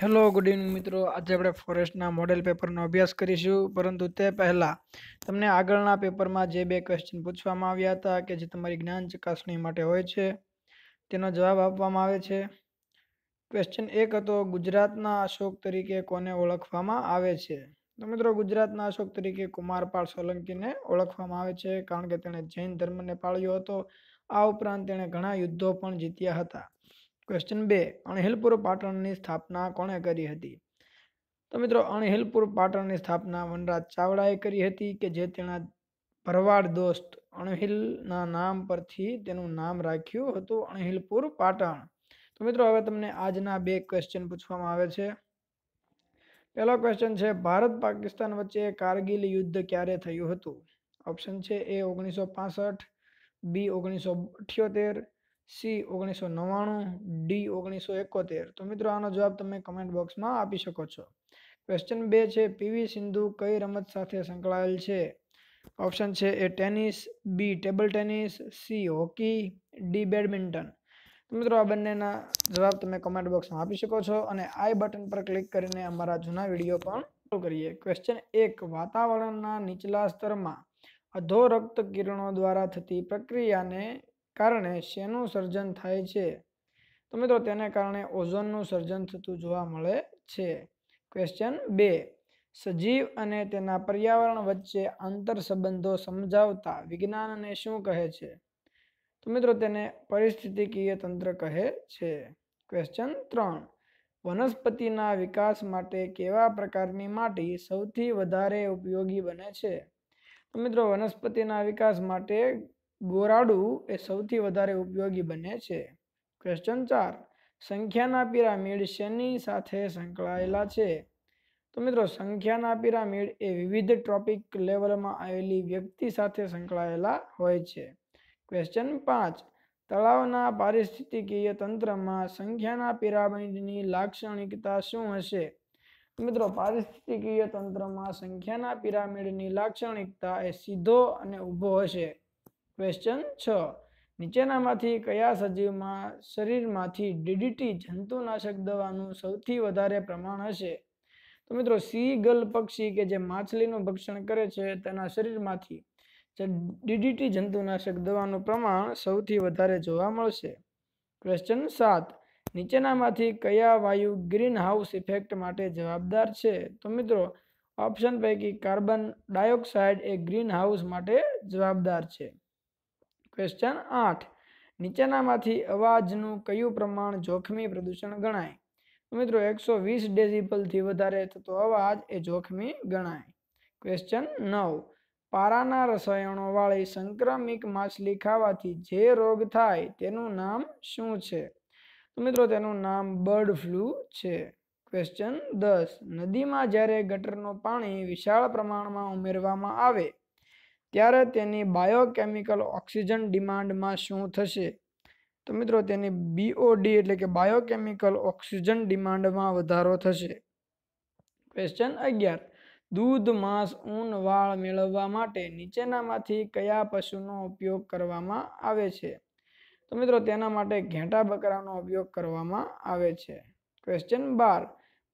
Hello good evening મિત્રો. આજે આપણે ફોરેસ્ટના મોડેલ પેપરનો અભ્યાસ કરીશું. પરંતુ તે પહેલાં તમને આગળના પેપરમાં જે બે ક્વેશ્ચન પૂછવામાં આવ્યા હતા કે જે તમારી જ્ઞાન ચકાસણી માટે હોય છે, તેનો જવાબ આપવામાં આવે છે. ક્વેશ્ચન એક હતો, ગુજરાતના અશોક તરીકે કોને ઓળખવામાં આવે છે? તો મિત્રો, ગુજરાતના અશોક તરીકે કુમારપાળ સોલંકીને ઓળખવામાં આવે છે, કારણ કે તેણે જૈન ધર્મને પાળ્યો હતો. આ ઉપરાંત તેણે ઘણા યુદ્ધો પણ જીત્યા હતા. ક્વેશ્ચન બે, અણહિલપુર પાટણની સ્થાપના કોણે કરી હતી? તો મિત્રો, અણહિલપુર પાટણની સ્થાપના વનરાજ ચાવડાએ કરી હતી કે જે તેના ભરવાડ દોસ્ત અણહિલના નામ પરથી તેનું નામ રાખ્યું હતું, અણહિલપુર પાટણ. તો મિત્રો, હવે તમને આજના બે ક્વેશ્ચન પૂછવામાં આવે છે. પહેલો ક્વેશ્ચન છે, ભારત પાકિસ્તાન વચ્ચે કારગિલ યુદ્ધ ક્યારે થયું હતું? ઓપ્શન છે, એ ઓગણીસો પાસઠ, બી ઓગણીસો અઠ્યોતેર સી ઓગણીસો નવ્વાણું ડી ઓગણીસો એકોતેર. તો મિત્રો આનો જવાબ તમે કમેન્ટ બોક્સમાં આપી શકો છો. ક્વેશ્ચન બે છે પીવી સિંધુ કઈ રમત સાથે સંકળાયેલ છે? ઓપ્શન છે A tennis B table tennis C hockey D badminton મિત્રો આ બંનેના જવાબ તમે કમેન્ટ બોક્સમાં આપી શકો છો અને આઈ બટન પર ક્લિક કરીને અમારા જૂના વીડિયો પણ શરૂ કરીએ. ક્વેશ્ચન એક, વાતાવરણના નીચલા સ્તરમાં અધોરક્ત કિરણો દ્વારા થતી પ્રક્રિયાને કારણે શેનું સર્જન થાય છે? તો મિત્રો, તેને કારણે ઓઝોનનું સર્જન થતું જોવા મળે છે. ક્વેશ્ચન બે. સજીવ અને તેના પર્યાવરણ વચ્ચે આંતર સંબંધો સમજાવતા વિજ્ઞાનને શું કહે છે? તો મિત્રો, તેને પરિસ્થિતિકીય તંત્ર કહે છે. ક્વેશ્ચન ત્રણ. વનસ્પતિના વિકાસ માટે કેવા પ્રકારની માટી સૌથી વધારે ઉપયોગી બને છે? તો મિત્રો, વનસ્પતિના વિકાસ માટે ગોરાડું એ સૌથી વધારે ઉપયોગી બને છે. ક્વેશ્ચન ચાર. સંખ્યાના પિરામિડ શેની સાથે સંકળાયેલા છે? તો મિત્રો, સંખ્યાના પિરામિડ એ વિવિધ ટ્રોપિક લેવલમાં આવેલી વ્યક્તિ સાથે સંકળાયેલા હોય છે. ક્વેશ્ચન પાંચ. તળાવના પારિસ્થિતિકીય તંત્રમાં સંખ્યાના પિરામિડની લાક્ષણિકતા શું હશે? મિત્રો, પારિસ્થિતિકીય તંત્રમાં સંખ્યાના પિરામિડની લાક્ષણિકતા એ સીધો અને ઊભો હશે. ક્વેશ્ચન છ. નીચેનામાંથી કયા સજીવમાં શરીરમાંથી ડીડીટી જંતુનાશક દવાનું સૌથી વધારે પ્રમાણ હશે? તો મિત્રો સી ગલ, પક્ષી કે જે માછલીનું ભક્ષણ કરે છે, તેના શરીરમાંથી ડીડીટી જંતુનાશક દવાનું પ્રમાણ સૌથી વધારે જોવા મળશે? ક્વેશ્ચન સાત. નીચેનામાંથી કયા વાયુ ગ્રીન હાઉસ ઇફેક્ટ માટે જવાબદાર છે? તો મિત્રો, ઓપ્શન પૈકી કાર્બન ડાયોક્સાઇડ એ ગ્રીન હાઉસ માટે જવાબદાર છે. ક્વેશ્ચન આઠ. નીચેનામાંથી અવાજનું કયું પ્રમાણ જોખમી પ્રદૂષણ ગણાય? મિત્રો એકસો વીસ ડેસિબલથી વધારે થતો અવાજ એ જોખમી ગણાય. ક્વેશ્ચન નવ. પારાના રસાયણોવાળી સંક્રમિક માછલી ખાવાથી જે રોગ થાય તેનું નામ શું છે? તો મિત્રો તેનું નામ બર્ડ ફ્લૂ છે. ક્વેશ્ચન દસ. નદીમાં જ્યારે ગટરનું પાણી વિશાળ પ્રમાણમાં ઉમેરવામાં આવે ત્યારે તેની બાયોકેમિકલ ઓક્સિજન ડિમાન્ડમાં શું થશે? તો મિત્રો તેની બીઓડી એટલે કે બાયોકેમિકલ ઓક્સિજન ડિમાન્ડમાં વધારો થશે. ક્વેશ્ચન અગિયાર. દૂધ, માંસ, ઊન, વાળ મેળવવા માટે નીચેનામાંથી કયા પશુનો ઉપયોગ કરવામાં આવે છે? તો મિત્રો તેના માટે ઘેંટા બકરાનો ઉપયોગ કરવામાં આવે છે. ક્વેશ્ચન બાર.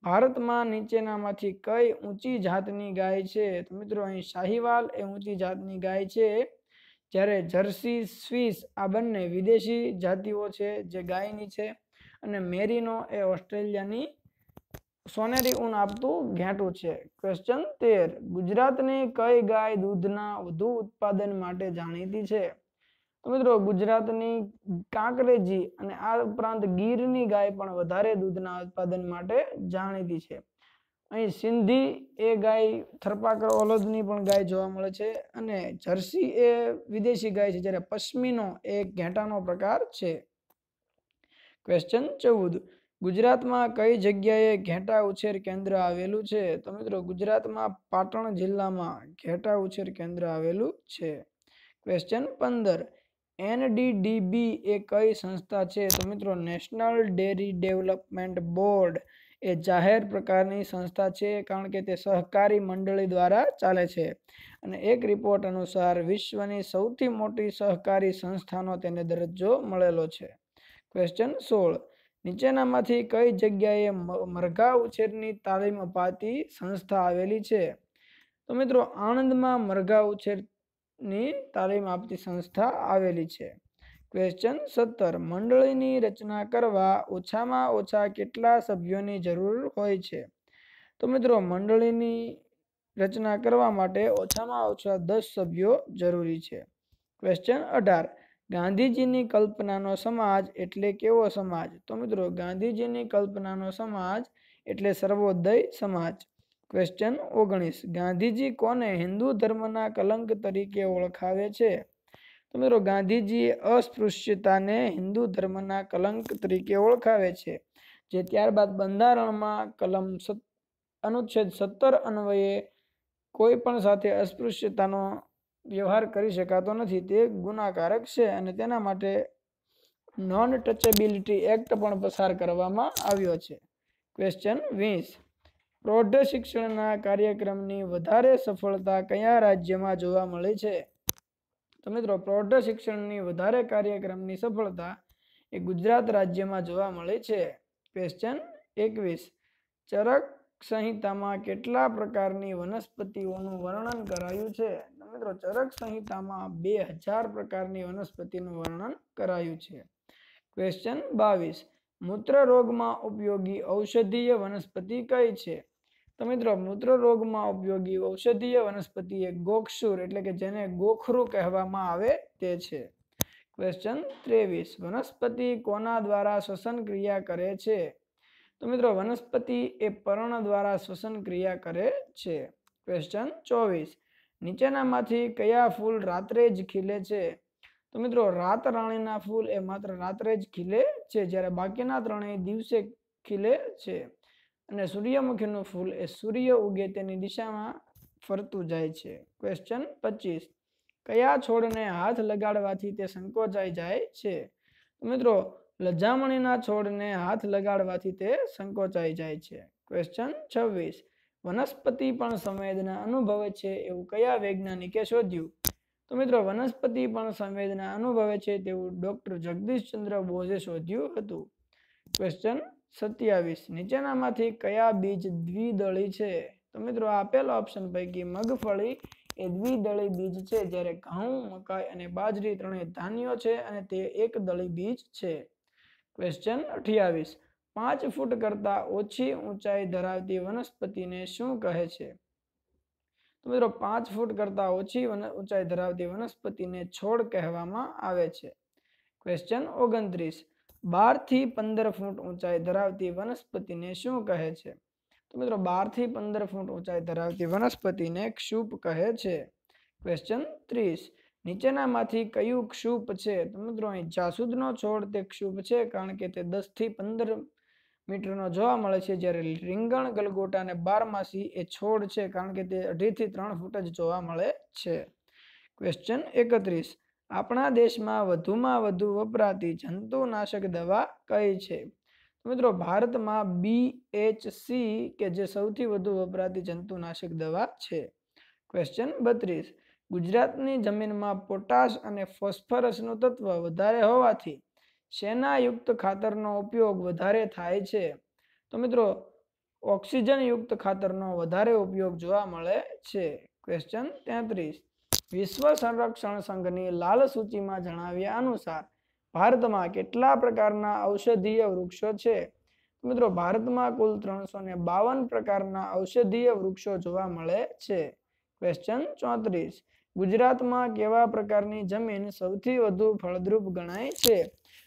ભારતમાં નીચેનામાંથી કઈ ઊંચી જાતની ગાય છે? તો મિત્રો અહીં શાહીવાલ એ ઊંચી જાતની ગાય છે, જ્યારે જર્સી, સ્વિસ આ બંને વિદેશી જાતિઓ છે જે ગાયની છે અને મેરીનો એ ઓસ્ટ્રેલિયાની સોનેરી ઊન આપતું ઘેંટું છે. ક્વેશ્ચન તેર, ગુજરાતની કઈ ગાય દૂધના વધુ ઉત્પાદન માટે જાણીતી છે? તો મિત્રો ગુજરાતની કાંકરેજી અને આ ઉપરાંત ગીરની ગાય પણ વધારે દૂધના ઉત્પાદન માટે જાણીતી છે. અહીં સિંધી એ ગાય, થરપાકર ઓલદની પણ ગાય જોવા મળે છે અને જર્સી એ વિદેશી ગાય છે જ્યારે પશ્મિનો એ ઘેટાનો પ્રકાર છે. ક્વેશ્ચન ચૌદ. ગુજરાતમાં કઈ જગ્યાએ ઘેટા ઉછેર કેન્દ્ર આવેલું છે? તો મિત્રો ગુજરાતમાં પાટણ જિલ્લામાં ઘેટા ઉછેર કેન્દ્ર આવેલું છે. ક્વેશ્ચન પંદર. એનડીડીબી એ કઈ સંસ્થા છે? તો મિત્રો, નેશનલ ડેરી ડેવલપમેન્ટ બોર્ડ એ જાહેર પ્રકારની સંસ્થા છે, કારણ કે તે સહકારી મંડળી દ્વારા ચાલે છે. અને એક રિપોર્ટ અનુસાર, વિશ્વની સૌથી મોટી સહકારી સંસ્થાનો તેને દરજ્જો મળેલો છે. ક્વેશ્ચન સોળ. નીચેનામાંથી કઈ જગ્યાએ મરઘા ઉછેરની તાલીમ અપાતી સંસ્થા આવેલી છે? તો મિત્રો, આણંદમાં મરઘા ઉછેરની તાલીમ આપતી સંસ્થા આવેલી છે. ક્વેશ્ચન સત્તર. મંડળીની રચના કરવા ઓછામાં ઓછા કેટલા સભ્યોની જરૂર હોય છે? તો મિત્રો, મંડળીની રચના કરવા માટે ઓછામાં ઓછા દસ સભ્યો જરૂરી છે. ક્વેશ્ચન અઢાર. ગાંધીજીની કલ્પનાનો સમાજ એટલે કેવો સમાજ? તો મિત્રો, ગાંધીજીની કલ્પનાનો સમાજ એટલે સર્વોદય સમાજ. ક્વેશ્ચન ઓગણીસ. ગાંધીજી કોને હિન્દુ ધર્મના કલંક તરીકે ઓળખાવે છે? તો મિત્રો, ગાંધીજી અસ્પૃશ્યતાને હિન્દુ ધર્મના કલંક તરીકે ઓળખાવે છે, જે ત્યારબાદ બંધારણમાં કલમ અનુચ્છેદ સત્તર અન્વયે કોઈ પણ સાથે અસ્પૃશ્યતાનો વ્યવહાર કરી શકાતો નથી. તે ગુનાકારક છે અને તેના માટે નોન ટચેબિલિટી એક્ટ પણ પસાર કરવામાં આવ્યો છે. ક્વેશ્ચન વીસ. પ્રૌઢ શિક્ષણના કાર્યક્રમની વધારે સફળતા કયા રાજ્યમાં જોવા મળે છે? તો મિત્રો, પ્રૌઢ શિક્ષણની વધારે કાર્યક્રમની સફળતા એ ગુજરાત રાજ્યમાં જોવા મળે છે. ક્વેશ્ચન એકવીસ. ચરક સંહિતામાં કેટલા પ્રકારની વનસ્પતિઓનું વર્ણન કરાયું છે? તો મિત્રો, ચરક સંહિતામાં બે હજાર પ્રકારની વનસ્પતિનું વર્ણન કરાયું છે. ક્વેશ્ચન બાવીસ. મૂત્ર રોગમાં ઉપયોગી ઔષધીય વનસ્પતિ કઈ છે? તો મિત્રો મૂત્રરોગમાં ઉપયોગી ઔષધીય વનસ્પતિ એ ગોક્ષુર એટલે કે જેને ગોખરું કહેવામાં આવે તે છે. ક્વેશ્ચન ત્રેવીસ. વનસ્પતિ કોના દ્વારા શ્વસન ક્રિયા કરે છે? તો મિત્રો વનસ્પતિ એ પર્ણ દ્વારા શ્વસન ક્રિયા કરે છે. ક્વેશ્ચન ચોવીસ. નીચેનામાંથી કયા ફૂલ રાત્રે જ ખીલે છે? તો મિત્રો રાત રાણીના ફૂલ એ માત્ર રાત્રે જ ખીલે છે, જ્યારે બાકીના ત્રણેય દિવસે ખીલે છે. અને સૂર્યમુખીનું ફૂલ એ સૂર્ય ઉગે તેની દિશામાં ફરતું જાય છે. ક્વેશ્ચન પચીસ. કયા છોડને હાથ લગાડવાથી તે સંકોચાઈ જાય છે? મિત્રો, લજામણીના છોડને હાથ લગાડવાથી તે સંકોચાઈ જાય છે. ક્વેશ્ચન છવ્વીસ. વનસ્પતિ પણ સંવેદના અનુભવે છે એવું કયા વૈજ્ઞાનિકે શોધ્યું? તો મિત્રો, વનસ્પતિ પણ સંવેદના અનુભવે છે તેવું ડોક્ટર જગદીશચંદ્ર બોઝે શોધ્યું હતું. ક્વેશ્ચન સત્યાવીસ. નીચેનામાંથી કયા બીજ દ્વિદળી છે? તો મિત્રો આપેલા ઓપ્શન પૈકી મગફળી એ દ્વિદળી બીજ છે, જ્યારે ઘઉં, મકાઈ અને બાજરી ત્રણેય ધાન્યો છે અને તે એક દળી બીજ છે. ક્વેશ્ચન અઠ્યાવીસ. પાંચ ફૂટ કરતા ઓછી ઊંચાઈ ધરાવતી વનસ્પતિને શું કહે છે? તો મિત્રો, પાંચ ફૂટ કરતા ઓછી ઊંચાઈ ધરાવતી વનસ્પતિને છોડ કહેવામાં આવે છે. ક્વેશ્ચન ઓગણત્રીસ. બારથી પંદર ફૂટ ઊંચાઈ ધરાવતી વનસ્પતિને શું કહે છે? તો મિત્રો બારથી પંદર ફૂટ ઊંચાઈ ધરાવતી વનસ્પતિને ક્ષુપ કહે છે. ક્વેશ્ચન ત્રીસ. નીચેનામાંથી કયું ક્ષુપ છે? તો મિત્રો અહીં જાસૂદનો છોડ તે ક્ષુપ છે કારણ કે તે દસથી પંદર મીટરનો જોવા મળે છે જ્યારે રીંગણ ગલગોટા અને બારમાસી એ છોડ છે કારણ કે તે અઢીથી ત્રણ ફૂટ જ જોવા મળે છે. ક્વેશ્ચન એકત્રીસ. આપણા દેશમાં વધુમાં વધુ વપરાતી જંતુનાશક દવા કઈ છે? મિત્રો ભારતમાં બીએચસી કે જે સૌથી વધુ વપરાતી જંતુનાશક દવા છે? ક્વેશ્ચન બત્રીસ. ગુજરાતની જમીનમાં પોટાશ અને ફોસ્ફરસનું તત્વ વધારે હોવાથી શેનાયુક્ત ખાતરનો ઉપયોગ વધારે થાય છે? તો મિત્રો ઓક્સિજનયુક્ત ખાતરનો વધારે ઉપયોગ જોવા મળે છે. ક્વેશ્ચન તેત્રીસ. વિશ્વ સંરક્ષણ સંઘની લાલ સૂચિમાં જણાવ્યા અનુસાર, ભારતમાં કેટલા પ્રકારના ઔષધીય વૃક્ષો છે? મિત્રો, ભારતમાં કુલ ત્રણસો ને બાવન પ્રકારના ઔષધીય વૃક્ષો જોવા મળે છે. ક્વેશ્ચન ચોત્રીસ. ગુજરાતમાં કેવા પ્રકારની જમીન સૌથી વધુ ફળદ્રુપ ગણાય છે?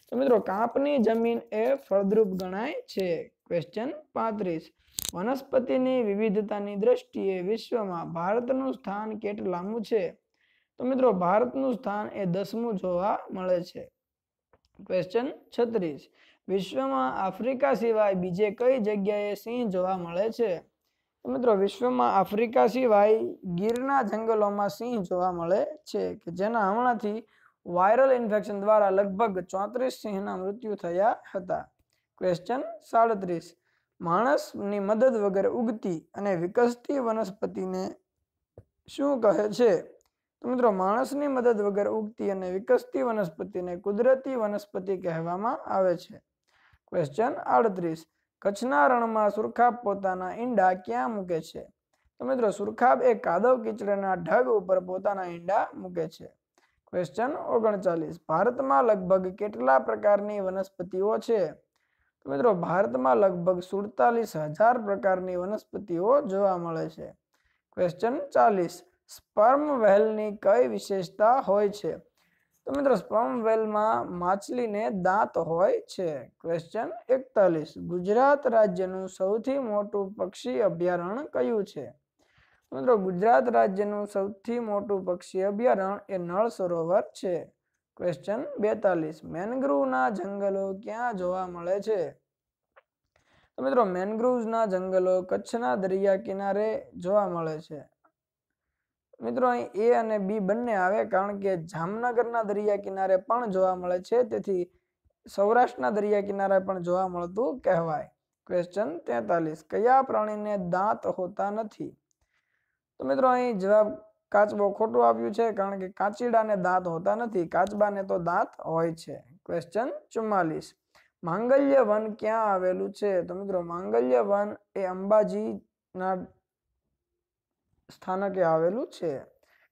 તો મિત્રો, કાંપની જમીન એ ફળદ્રુપ ગણાય છે. ક્વેશ્ચન પાંત્રીસ. વનસ્પતિની વિવિધતાની દ્રષ્ટિએ વિશ્વમાં ભારતનું સ્થાન કેટલામું છે? તો મિત્રો, ભારતનું સ્થાન એ દસમું જોવા મળે છે. ક્વેશ્ચન છત્રીસ. વિશ્વમાં આફ્રિકા સિવાય બીજે કઈ જગ્યાએ સિંહ જોવા મળે છે? તો મિત્રો, વિશ્વમાં આફ્રિકા સિવાય ગીરના જંગલોમાં સિંહ જોવા મળે છે કે જેના હમણાંથી વાયરલ ઇન્ફેક્શન દ્વારા લગભગ ચોત્રીસ સિંહના મૃત્યુ થયા હતા. ક્વેશ્ચન સાડત્રીસ. માણસની મદદ વગર ઉગતી અને વિકસતી વનસ્પતિને શું કહે છે? તો મિત્રો, માણસની મદદ વગર ઉગતી અને વિકસતી વનસ્પતિને કુદરતી વનસ્પતિ કહેવામાં આવે છે. ક્વેશ્ચન આડત્રીસ. કચ્છના રણમાં સુરખાબ પોતાના ઈંડા ક્યાં મૂકે છે? તો મિત્રો, સુરખાબ એ કાદવ કીચડના ઢગ ઉપર પોતાના ઈંડા મૂકે છે. ક્વેશ્ચન ઓગણચાલીસ. ભારતમાં લગભગ કેટલા પ્રકારની વનસ્પતિઓ છે? તો મિત્રો, ભારતમાં લગભગ સુડતાલીસ હજાર પ્રકારની વનસ્પતિઓ જોવા મળે છે. ક્વેશ્ચન ચાલીસ. સ્પર્મ વહેલની કઈ વિશેષતા હોય છે? તો મિત્રો, સ્પર્મ વેલમાં માછલીને દાંત હોય છે. ક્વેશ્ચન એકતાલીસ. ગુજરાત રાજ્યનું સૌથી મોટું પક્ષી અભયારણ્ય કયું છે? મિત્રો, ગુજરાત રાજ્યનું સૌથી મોટું પક્ષી અભયારણ્ય એ નળ સરોવર છે. ક્વેશ્ચન બેતાલીસ. મેનગ્રુવના જંગલો ક્યાં જોવા મળે છે? તો મિત્રો મેનગ્રુવ્સના જંગલો કચ્છના દરિયા કિનારે જોવા મળે છે. મિત્રો, અહીં એ અને બી બંને આવે કારણ કે જામનગરના દરિયા કિનારે પણ જોવા મળે છે. તેથી સૌરાષ્ટ્રના દરિયા કિનારે પણ જોવા મળતું કહેવાય. ક્વેશ્ચન તેતાલીસ. કયા પ્રાણીને દાંત હોતા નથી? તો મિત્રો, અહીં જવાબ કાચબો ખોટું આપ્યું છે કારણ કે કાચીડાને દાંત હોતા નથી. કાચબાને તો દાંત હોય છે. ક્વેશ્ચન ચુમ્માલીસ. માંગલ્ય વન ક્યાં આવેલું છે? તો મિત્રો માંગલ્ય વન એ અંબાજીના સ્થાનકે આવેલું છે.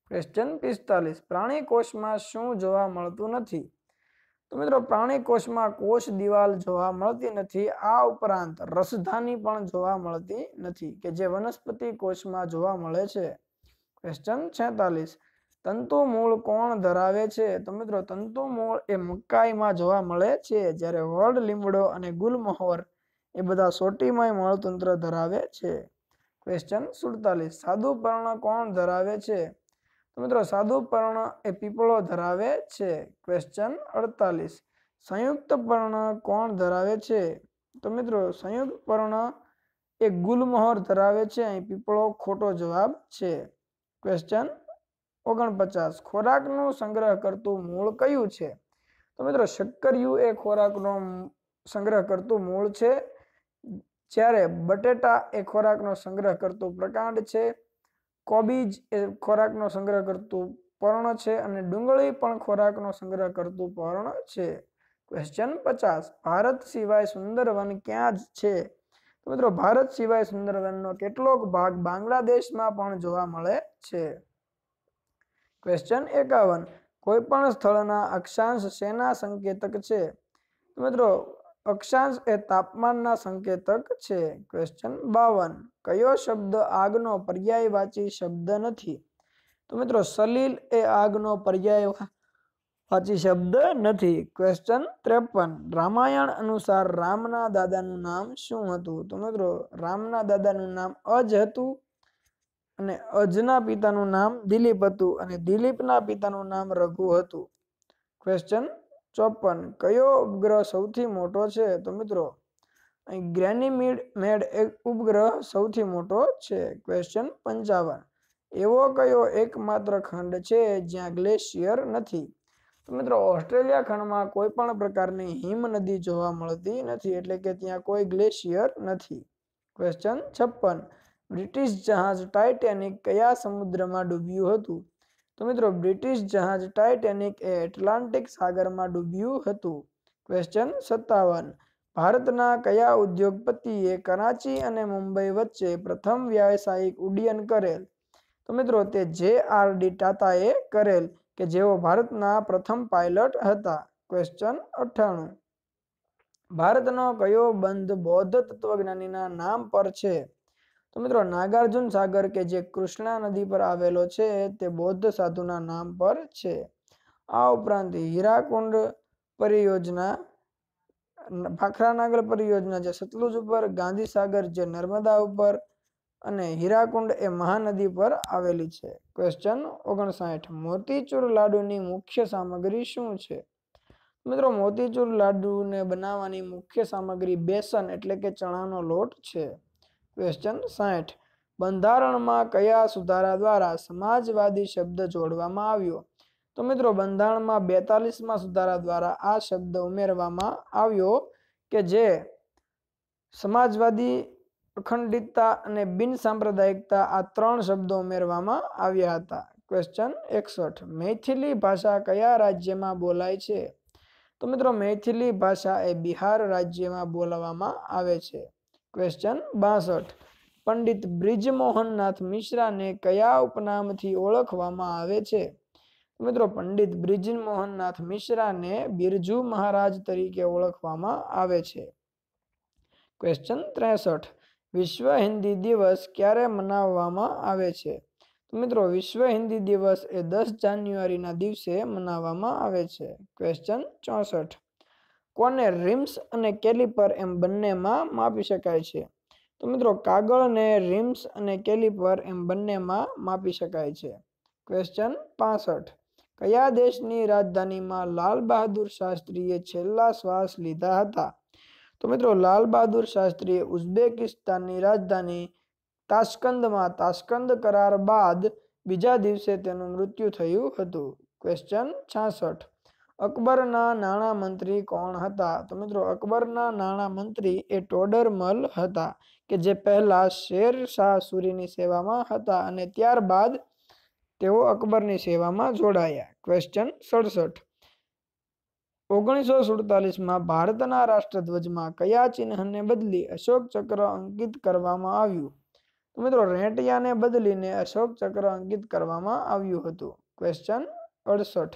ક્વેશ્ચન પિસ્તાલીસ. પ્રાણી કોષમાં શું જોવા મળતું નથી? તો મિત્રો પ્રાણી કોષમાં કોષ, દિવાલ જોવા મળતી નથી. આ ઉપરાંત રસધાની પણ જોવા મળતી નથી કે જે વનસ્પતિ કોષમાં જોવા મળે છે. ક્વેશ્ચન છેતાલીસ. તંતુ મૂળ કોણ ધરાવે છે? તો મિત્રો, તંતુ મૂળ એ મકાઈમાં જોવા મળે છે, જ્યારે વડ, લીમડો અને ગુલમહોર એ બધા સોટીમય મળતંત્ર ધરાવે છે. ક્વેશ્ચન સુડતાલીસ. સાદુ પર્ણ કોણ ધરાવે છે? તો મિત્રો, સાદુ પર્ણ એ પીપળો ધરાવે છે. ક્વેશ્ચન અડતાલીસ. સંયુક્ત પર્ણ કોણ ધરાવે છે? તો મિત્રો, સંયુક્ત પર્ણ એ ગુલમહોર ધરાવે છે. અહીં પીપળો ખોટો જવાબ છે. ક્વેશ્ચન ઓગણપચાસ. ખોરાકનો સંગ્રહ કરતું મૂળ કયું છે? તો મિત્રો, શક્કરિયું એ ખોરાકનો સંગ્રહ કરતું મૂળ છે. જ્યારે બટેટા એ ખોરાકનો સંગ્રહ કરતું પ્રકાંડ છે, કોબીજ એ ખોરાકનો સંગ્રહ કરતું પર્ણ છે અને ડુંગળી પણ ખોરાકનો સંગ્રહ કરતું પર્ણ છે. ક્વેશ્ચન પચાસ, ભારત સિવાય સુંદરવન ક્યાં જ છે? તો મિત્રો, ભારત સિવાય સુંદરવનનો કેટલોક ભાગ બાંગ્લાદેશમાં પણ જોવા મળે છે. ક્વેશ્ચન એકાવન, કોઈ પણ સ્થળના અક્ષાંશ શેના સંકેતક છે? મિત્રો અક્ષાંશ એ તાપમાનના સંકેતક છે. ક્વેશ્ચન બાવન. કયો શબ્દ આગનો પર્યાયવાચી શબ્દ નથી? તો મિત્રો સલીલ એ આગનો પર્યાય વાચી શબ્દ નથી. ક્વેશ્ચન ત્રેપન. રામાયણ અનુસાર રામના દાદાનું નામ શું હતું? તો મિત્રો રામના દાદાનું નામ અજ હતું અને અજના પિતાનું નામ દિલીપ હતું અને દિલીપના પિતાનું નામ રઘુ હતું. ક્વેશ્ચન ચોપન કયો ઉપગ્રહ સૌથી મોટો છે? તો મિત્રો, અહીં ગ્રેનીમીડ મેડ એક ઉપગ્રહ સૌથી મોટો છે. ક્વેશ્ચન પંચાવન. એવો કયો એકમાત્ર ખંડ છે જ્યાં ગ્લેશિયર નથી? તો મિત્રો, ઓસ્ટ્રેલિયા ખંડમાં કોઈ પણ પ્રકારની હિમ નદી જોવા મળતી નથી, એટલે કે ત્યાં કોઈ ગ્લેશિયર નથી. ક્વેશ્ચન છપ્પન. બ્રિટિશ જહાજ ટાઇટેનિક કયા સમુદ્રમાં ડૂબ્યું હતું? તો મિત્રો, બ્રિટિશ જહાજ ટાઇટેનિક એ એટલાન્ટિક સાગરમાં ડૂબ્યું હતું. ક્વેશ્ચન સત્તાવન. ભારતના કયા ઉદ્યોગપતિએ કરાચી અને મુંબઈ વચ્ચે પ્રથમ વ્યાવસાયિક ઉડ્ડયન કરેલ? તો મિત્રો, તે જે આર ડી ટાટાએ કરેલ કે જેઓ ભારતના પ્રથમ પાયલટ હતા? ક્વેશ્ચન અઠ્ઠાણું. ભારતનો કયો બંધ બૌદ્ધ તત્વજ્ઞાનીના નામ પર છે? તો મિત્રો નાગાર્જુન સાગર કે જે કૃષ્ણા નદી પર આવેલો છે, તે બૌદ્ધ સાધુના નામ પર છે. આ ઉપરાંત હીરાકુંડ પરિયોજના ભાખરાનાગર પરિયોજના જે સતલુજ ઉપર, ગાંધી સાગર જે નર્મદા ઉપર અને હીરાકુંડ એ મહાનદી પર આવેલી છે. ક્વેશ્ચન ઓગણસાઠ. મોતીચૂર લાડુની મુખ્ય સામગ્રી શું છે? મિત્રો મોતીચૂર લાડુને બનાવવાની મુખ્ય સામગ્રી બેસન એટલે કે ચણાનો લોટ છે. ક્વેશ્ચન સાઠ. બંધારણમાં કયા સુધારા દ્વારા સમાજવાદી શબ્દ જોડવામાં આવ્યો? તો મિત્રો, બંધારણમાં બેતાલીસમાં સુધારા દ્વારા આ શબ્દ ઉમેરવામાં આવ્યો કે જે સમાજવાદી, અખંડિતતા અને બિન સાંપ્રદાયિકતા આ ત્રણ શબ્દો ઉમેરવામાં આવ્યા હતા. ક્વેશ્ચન એકસઠ. મૈથિલી ભાષા કયા રાજ્યમાં બોલાય છે? તો મિત્રો, મૈથિલી ભાષા એ બિહાર રાજ્યમાં બોલવામાં આવે છે. ક્વેશ્ચન બાસઠ. પંડિત બ્રિજમોહનનાથ મિશ્રાને કયા ઉપનામથી ઓળખવામાં આવે છે? મિત્રો, પંડિત બ્રિજમોહનનાથ મિશ્રાને બિરજુ મહારાજ તરીકે ઓળખવામાં આવે છે. ક્વેશ્ચન ત્રેસઠ. વિશ્વ હિન્દી દિવસ ક્યારે મનાવવામાં આવે છે? તો મિત્રો, વિશ્વ હિન્દી દિવસ એ દસ જાન્યુઆરીના દિવસે મનાવવામાં આવે છે. ક્વેશ્ચન ચોસઠ. કોને રિમ્સ અને કેલિપર એમ બંનેમાં માપી શકાય છે? તો મિત્રો કાગળને રિમ્સ અને કેલિપર એમ બંનેમાં માપી શકાય છે. ક્વેશ્ચન પાસઠ. કયા દેશની રાજધાનીમાં લાલ બહાદુર શાસ્ત્રીએ છેલ્લા શ્વાસ લીધા હતા? તો મિત્રો લાલ બહાદુર શાસ્ત્રીએ ઉઝબેકિસ્તાનની રાજધાની તાશ્કંદમાં તાશ્કંદ કરાર બાદ બીજા દિવસે તેનું મૃત્યુ થયું હતું. ક્વેશ્ચન છાસઠ. અકબરના નાણાં મંત્રી કોણ હતા? તો મિત્રો, અકબરના નાણા મંત્રી એ ટોડરમલ હતા, કે જે પહેલા શેર શાહ સુરીની સેવામાં હતા અને ત્યારબાદ તેઓ અકબરની સેવામાં જોડાયા. ક્વેશ્ચન સડસઠ. ઓગણીસો સુડતાલીસમાં ભારતના રાષ્ટ્રધ્વજમાં કયા ચિહ્નને બદલી અશોક ચક્ર અંકિત કરવામાં આવ્યું? તો મિત્રો, રેંટિયાને બદલીને અશોક ચક્ર અંકિત કરવામાં આવ્યું હતું. ક્વેશ્ચન અડસઠ.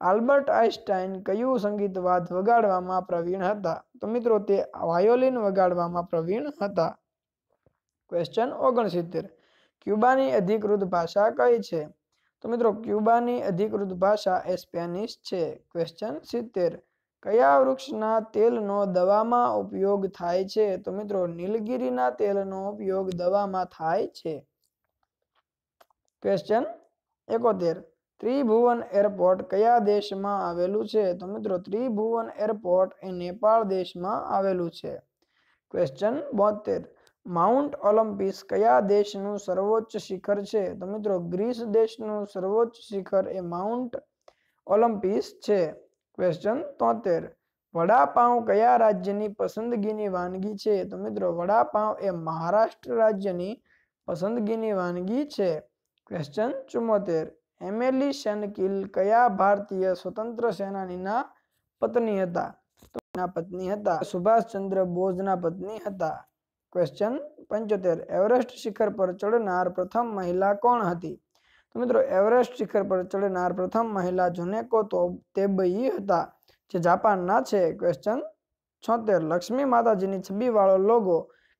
આલ્બર્ટ આઇન્સ્ટાઈન કયું સંગીત વાદ વગાડવામાં પ્રવીણ હતા? તો મિત્રો તે વાયોલિન વગાડવામાં પ્રવીણ હતા. ક્વેશ્ચન ઓગણસિત્તેર. ક્યુબાની અધિકૃત ભાષા કઈ છે? તો મિત્રો ક્યુબાની અધિકૃત ભાષા એ સ્પેનિશ છે. ક્વેશ્ચન સિત્તેર. કયા વૃક્ષના તેલનો દવામાં ઉપયોગ થાય છે? તો મિત્રો નીલગિરીના તેલનો ઉપયોગ દવામાં થાય છે. ક્વેશ્ચન એકોતેર. ત્રિભુવન એરપોર્ટ કયા દેશમાં આવેલું છે? તો મિત્રો, ત્રિભુવન એરપોર્ટ એ નેપાળ દેશમાં આવેલું છે. ક્વેશ્ચન બોતેર. માઉન્ટ ઓલિમ્પિસ કયા દેશનું સર્વોચ્ચ શિખર છે? તો મિત્રો, ગ્રીસ દેશનું સર્વોચ્ચ શિખર એ માઉન્ટ ઓલિમ્પિસ છે. ક્વેશ્ચન તોતેર. વડાપાઉં કયા રાજ્યની પસંદગીની વાનગી છે? તો મિત્રો વડાપાઉં એ મહારાષ્ટ્ર રાજ્યની પસંદગીની વાનગી છે. ક્વેશ્ચન ચુમ્મોતેર એમેલી શેનકિલ કયા ભારતીય સ્વતંત્ર સેનાનીના પત્ની હતા? તો પત્ની હતા સુભાષચંદ્ર બોઝના પત્ની હતા. ક્વેશ્ચન પંચોતેર. એવરેસ્ટ શિખર પર ચડનાર પ્રથમ મહિલા કોણ હતી? તો મિત્રો, એવરેસ્ટ શિખર પર ચડનાર પ્રથમ મહિલા જોનેકો તેબઈ હતા, જે જાપાનના છે. ક્વેશ્ચન છોતેર. લક્ષ્મી માતાજીની છબી વાળો લોગો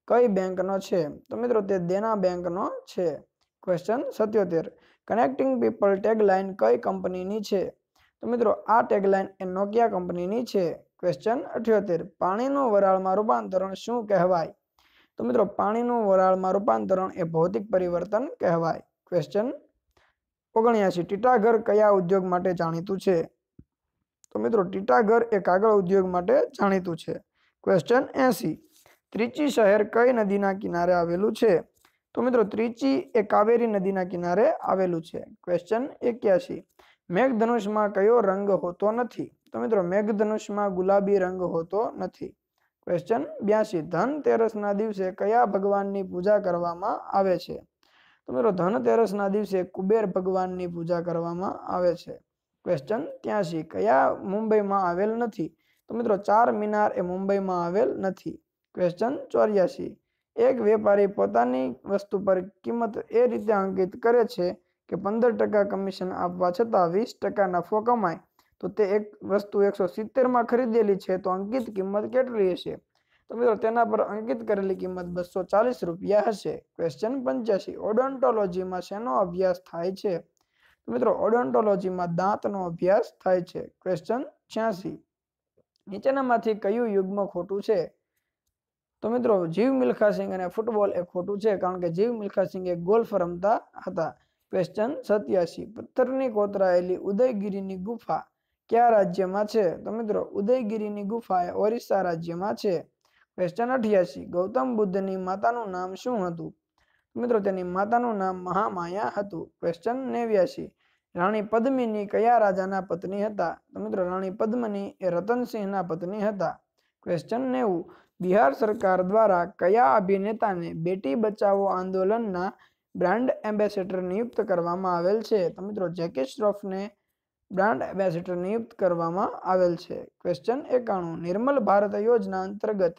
કઈ બેંકનો છે? તો મિત્રો, તે દેના બેંકનો છે. ક્વેશ્ચન સત્યોતેર. કનેક્ટિંગ પીપલ ટેગલાઇન કઈ કંપનીની છે? તો મિત્રો, આ ટેગલાઇન એ નોકિયા કંપનીની છે. ક્વેશ્ચન અઠ્યોતેર. પાણીનું વરાળમાં રૂપાંતરણ શું કહેવાય? તો મિત્રો, પાણીનું વરાળમાં રૂપાંતરણ એ ભૌતિક પરિવર્તન કહેવાય. ક્વેશ્ચન ઓગણ્યાસી ટીટાઘર કયા ઉદ્યોગ માટે જાણીતું છે? તો મિત્રો ટીટાઘર એ કાગળ ઉદ્યોગ માટે જાણીતું છે. ક્વેશ્ચન એસી ત્રિચી શહેર કઈ નદીના કિનારે આવેલું છે? તો મિત્રો ત્રિચી એ કાવેરી નદીના કિનારે આવેલું છે. ક્વેશ્ચન એક્યાસી મેઘધનુષમાં કયો રંગ હોતો નથી? તો મિત્રો મેઘધનુષમાં ગુલાબી રંગ હોતો નથી. ક્વેશ્ચન બ્યાસી ધનતેરસના દિવસે કયા ભગવાનની પૂજા કરવામાં આવે છે? તો મિત્રો ધનતેરસના દિવસે કુબેર ભગવાનની પૂજા કરવામાં આવે છે. ક્વેશ્ચન ત્યાંસી કયા મુંબઈમાં આવેલ નથી? તો મિત્રો ચાર મિનાર એ મુંબઈમાં આવેલ નથી. ક્વેશ્ચન ચોર્યાસી એક વેપારી પોતાની વસ્તુ પર કિંમત એ રીતે અંકિત કરે છે કે પંદર ટકા કમિશન આપવા છતાં વીસ ટકા નફો કમાય. તો તે એક વસ્તુ એકસો સિત્તેરમાં ખરીદેલી છે તો અંકિત કિંમત કેટલી હશે? તો મિત્રો, તેના પર અંકિત કરેલી કિંમત બસો ચાલીસ રૂપિયા હશે. ક્વેશ્ચન પંચ્યાસી. ઓડોન્ટોલોજીમાં શેનો અભ્યાસ થાય છે? મિત્રો ઓડોન્ટોલોજીમાં દાંતનો અભ્યાસ થાય છે. ક્વેશ્ચન છ્યાસી. નીચેનામાંથી કયું યુગ્મ ખોટું છે? તો મિત્રો, જીવ મિલ્ખા અને ફૂટબોલ એ ખોટું છે કારણ કે જીવ મિલ્ખા એ ગોલ્ફ રમતા હતા. ક્વેશ્ચન સત્યાસી, પથ્થરની કોતરાયેલી ઉદયગીરીની ગુફા કયા રાજ્યમાં છે? તો મિત્રો, ઉદયગીરીની ગુફા એ ઓરિસ્સા રાજ્યમાં છે. ક્વેશ્ચન અઠ્યાસી, ગૌતમ બુદ્ધની માતાનું નામ શું હતું? મિત્રો, તેની માતાનું નામ મહામાયા હતું. ક્વેશ્ચન નેવ્યાસી, રાણી પદ્મિની કયા રાજાના પત્ની હતા? તો મિત્રો, રાણી પદ્મની એ રતનસિંહના પત્ની હતા. ક્વેશ્ચન નેવું બિહાર સરકાર દ્વારા કયા અભિનેતાને બેટી બચાવો આંદોલનના બ્રાન્ડ એમ્બેસેડર નિયુક્ત કરવામાં આવેલ છે? તો મિત્રો, જેકી શ્રોફને બ્રાન્ડ એમ્બેસેડર નિયુક્ત કરવામાં આવેલ છે. ક્વેશ્ચન એકાણું. નિર્મલ ભારત યોજના અંતર્ગત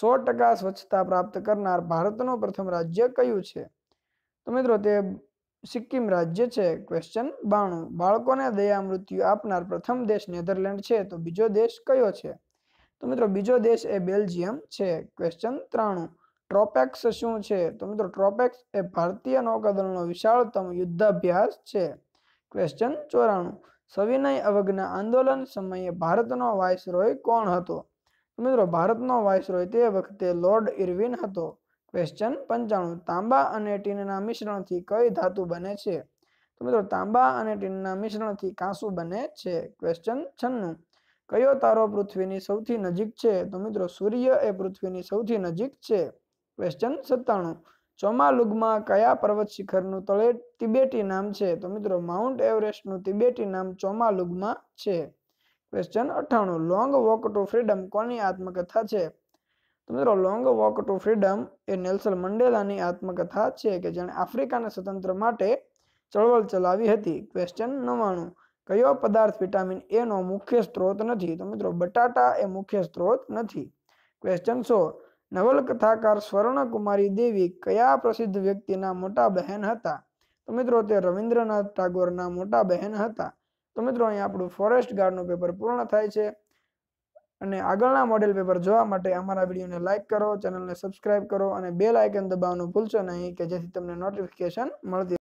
સો ટકા સ્વચ્છતા પ્રાપ્ત કરનાર ભારતનું પ્રથમ રાજ્ય કયું છે? તો મિત્રો, તે સિક્કિમ રાજ્ય છે. ક્વેશ્ચન બાણું. બાળકોને દયા મૃત્યુ આપનાર પ્રથમ દેશ નેધરલેન્ડ છે. તો બીજો દેશ કયો છે? તો મિત્રો બીજો દેશ એ બેલ્જિયમ છે. ક્વેશ્ચન ત્રાણું. ટ્રોપેક્સ શું છે? તો મિત્રો ટ્રોપેક્સ એ ભારતીય નૌકાદળનો વિશાળતમ યુદ્ધાભ્યાસ છે. ક્વેશ્ચન ચોરાણું. સવિનય અવજ્ઞા આંદોલન સમયે ભારતનો વાઇસરોય કોણ હતો? મિત્રો ભારતનો વાઇસરોય તે વખતે લોર્ડ ઇરવિન હતો. ક્વેશ્ચન પંચાણું. તાંબા અને ટીનના મિશ્રણથી કઈ ધાતુ બને છે? તો મિત્રો તાંબા અને ટીનના મિશ્રણથી કાંસુ બને છે. ક્વેશ્ચન છન્નું. કયો તારો પૃથ્વીની સૌથી નજીક છે? તો મિત્રો, સૂર્ય એ પૃથ્વીની સૌથી નજીક છે. ક્વેશ્ચન સત્તાણું. ચોમાલુગમાં કયા પર્વત શિખરનું તળે તિબેટી નામ છે? તો મિત્રો, માઉન્ટ એવરેસ્ટનું તિબેટી નામ ચોમાલુગમાં છે. ક્વેશ્ચન અઠ્ઠાણું. લોંગ વોક ટુ ફ્રીડમ કોની આત્મકથા છે? તો મિત્રો લોંગ વોક ટુ ફ્રીડમ એ નેલ્સન મંડેલાની આત્મકથા છે કે જેણે આફ્રિકાના સ્વતંત્ર માટે ચળવળ ચલાવી હતી. ક્વેશ્ચન નવ્વાણું. કયો પદાર્થ વિટામિન એ નો મુખ્ય સ્ત્રોત નથી? તો મિત્રો, બટાટા એ મુખ્ય સ્ત્રોત નથી. ક્વેશ્ચન સો, નવલકથાકાર સ્વર્ણકુમારી દેવી કયા પ્રસિદ્ધ વ્યક્તિના મોટા બહેન હતા? તો મિત્રો, તે રવિન્દ્રનાથ ટાગોરના મોટા બહેન હતા. તો મિત્રો અહીંયા આપણું ફોરેસ્ટ ગાર્ડનું પેપર પૂર્ણ થાય છે. અને આગળના મોડેલ પેપર જોવા માટે અમારા વિડીયોને લાઇક કરો ચેનલને સબસ્ક્રાઇબ કરો અને બેલ આઇકન દબાવવાનું ભૂલશો નહીં કે જેથી તમને નોટિફિકેશન મળતી